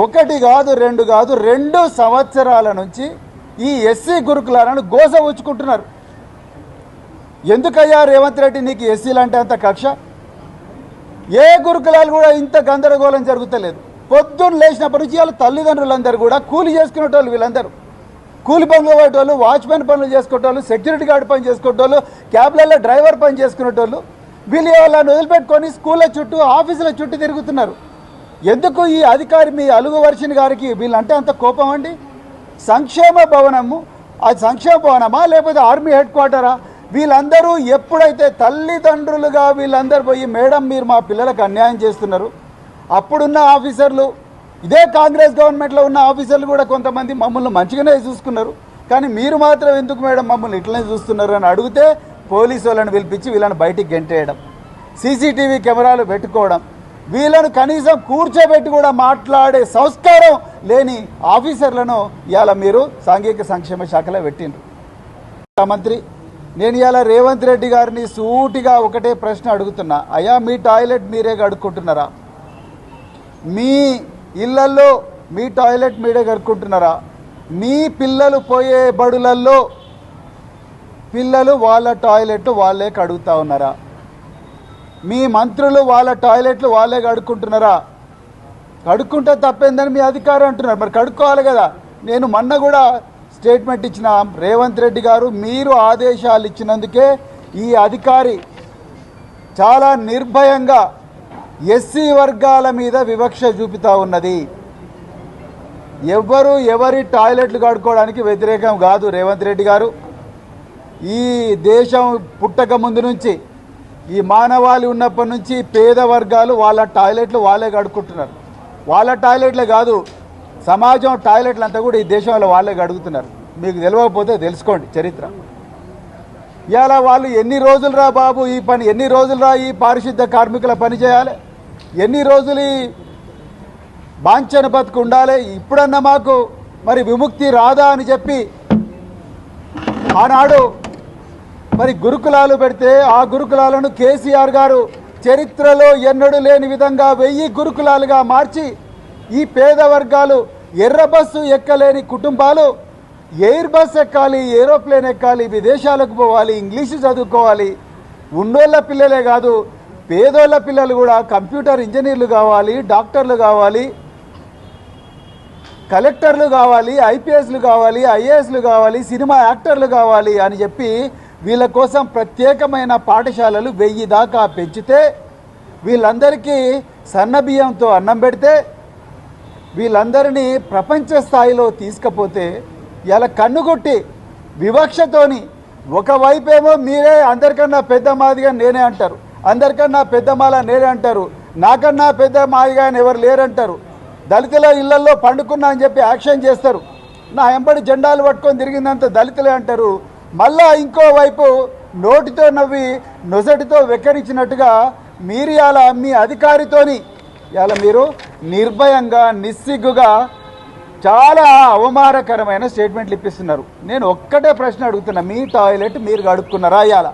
ఒకటి కాదు రెండు కాదు రెండు సంవత్సరాల నుంచి ఈ ఎస్సీ గురుకులాలను గోస ఉంచుకుంటున్నారు ఎందుకయ్యా రేవంత్ రెడ్డి నీకు ఎస్సీలు అంటే అంత కక్ష? ఏ గురుకులాలు కూడా ఇంత గందరగోళం జరుగుతలేదు. పొద్దున్న లేచినప్పటి నుంచి వాళ్ళ తల్లిదండ్రులందరూ కూడా కూలి చేసుకునేటోళ్ళు వీళ్ళందరూ. కూలి పనులు పోయేటోళ్ళు వాచ్మెన్ పనులు చేసుకునేటోళ్ళు సెక్యూరిటీ గార్డ్ పని చేసుకునేటోళ్ళు క్యాబ్లలో డ్రైవర్ పని చేసుకునేటోళ్ళు వీళ్ళు వాళ్ళని వదిలిపెట్టుకొని స్కూళ్ళ చుట్టూ ఆఫీసుల చుట్టూ తిరుగుతున్నారు. ఎందుకు ఈ అధికారి మీ అలుగు వర్షిని గారికి వీళ్ళంటే అంత కోపం అండి? సంక్షేమ భవనము అది సంక్షేమ భవనమా లేకపోతే ఆర్మీ హెడ్ క్వార్టరా? వీళ్ళందరూ ఎప్పుడైతే తల్లిదండ్రులుగా వీళ్ళందరూ పోయి మేడం మీరు మా పిల్లలకు అన్యాయం చేస్తున్నారు. అప్పుడున్న ఆఫీసర్లు ఇదే కాంగ్రెస్ గవర్నమెంట్లో ఉన్న ఆఫీసర్లు కూడా కొంతమంది మమ్మల్ని మంచిగానే చూసుకున్నారు. కానీ మీరు మాత్రం ఎందుకు మేడం మమ్మల్ని ఇట్లనే చూస్తున్నారు అని అడిగితే పోలీసు వాళ్ళని పిలిపించి వీళ్ళని బయటికి గెంటేయడం సీసీటీవీ కెమెరాలు పెట్టుకోవడం వీళ్ళను కనీసం కూర్చోబెట్టి కూడా మాట్లాడే సంస్కారం లేని ఆఫీసర్లను ఇవాళ మీరు సాంఘిక సంక్షేమ శాఖలో పెట్టిండ్రు. మంత్రి నేను ఇవాళ రేవంత్ రెడ్డి గారిని సూటిగా ఒకటే ప్రశ్న అడుగుతున్నా. అయ్యా మీ టాయిలెట్ మీరే కడుక్కుంటున్నారా? మీ ఇళ్ళల్లో మీ టాయిలెట్ మీరే కడుక్కుంటున్నారా? మీ పిల్లలు పోయే బడులల్లో పిల్లలు వాళ్ళ టాయిలెట్ వాళ్ళే కడుగుతా ఉన్నారా? మీ మంత్రులు వాళ్ళ టాయిలెట్లు వాళ్ళే కడుక్కుంటున్నారా? కడుక్కుంటే తప్పేందని మీ అధికారం అంటున్నారు. మరి కడుక్కోవాలి కదా. నేను మొన్న కూడా స్టేట్మెంట్ ఇచ్చిన రేవంత్ రెడ్డి గారు మీరు ఆదేశాలు ఇచ్చినందుకే ఈ అధికారి చాలా నిర్భయంగా ఎస్సీ వర్గాల మీద వివక్ష చూపుతా ఉన్నది. ఎవరు ఎవరి టాయిలెట్లు కడుక్కోవడానికి వ్యతిరేకం కాదు రేవంత్ రెడ్డి గారు. ఈ దేశం పుట్టక ముందు నుంచి ఈ మానవాళి ఉన్నప్పటి నుంచి పేద వర్గాలు వాళ్ళ టాయిలెట్లు వాళ్ళే కడుక్కుంటున్నారు. వాళ్ళ టాయిలెట్లే కాదు సమాజం టాయిలెట్లు అంతా కూడా ఈ దేశంలో వాళ్ళే కడుగుతున్నారు. మీకు తెలియకపోతే తెలుసుకోండి చరిత్ర. ఇవాళ వాళ్ళు ఎన్ని రోజులు రా బాబు ఈ పని ఎన్ని రోజులు రా ఈ పారిశుద్ధ కార్మికుల పని చేయాలి? ఎన్ని రోజులు ఈ బాంఛన బతుకు ఉండాలి? ఇప్పుడన్నా మాకు మరి విముక్తి రాదా అని చెప్పి ఆనాడు మరి గురుకులాలు పెడితే ఆ గురుకులాలను కేసీఆర్ గారు చరిత్రలో ఎన్నడూ లేని విధంగా వెయ్యి గురుకులాలుగా మార్చి ఈ పేద వర్గాలు ఎర్ర బస్సు ఎక్కలేని కుటుంబాలు ఎయిర్ బస్ ఎక్కాలి ఏరోప్లేన్ ఎక్కాలి విదేశాలకు పోవాలి ఇంగ్లీషు చదువుకోవాలి. ఉన్నోళ్ళ పిల్లలే కాదు పేదోళ్ళ పిల్లలు కూడా కంప్యూటర్ ఇంజనీర్లు కావాలి డాక్టర్లు కావాలి కలెక్టర్లు కావాలి ఐపీఎస్లు కావాలి ఐఏఎస్లు కావాలి సినిమా యాక్టర్లు కావాలి అని చెప్పి వీళ్ళ కోసం ప్రత్యేకమైన పాఠశాలలు వెయ్యి దాకా పెంచితే వీళ్ళందరికీ సన్నబియ్యంతో అన్నం పెడితే వీళ్ళందరినీ ప్రపంచ స్థాయిలో తీసుకపోతే ఇలా కన్నుగొట్టి వివక్షతోని ఒకవైపేమో మీరే అందరికన్నా పెద్ద మాదిగా నేనే అంటారు. అందరికన్నా పెద్ద మాల నేనే అంటారు. నాకన్నా పెద్ద మాదిగా అని ఎవరు లేరంటారు. దళితుల ఇళ్ళలో పండుకున్నా అని చెప్పి యాక్షన్ చేస్తారు. నా ఎంబడి జెండాలు పట్టుకొని తిరిగిందంత దళితులే అంటారు. మళ్ళా ఇంకోవైపు నోటితో నవ్వి నొసటితో వెక్కరించినట్టుగా మీరు ఇలా మీ అధికారితోని ఇలా మీరు నిర్భయంగా నిస్సిగ్గుగా చాలా అవమానకరమైన స్టేట్మెంట్లు ఇప్పిస్తున్నారు. నేను ఒక్కటే ప్రశ్న అడుగుతున్నా మీ టాయిలెట్ మీరు గడుపుకున్నారా ఇవాళ?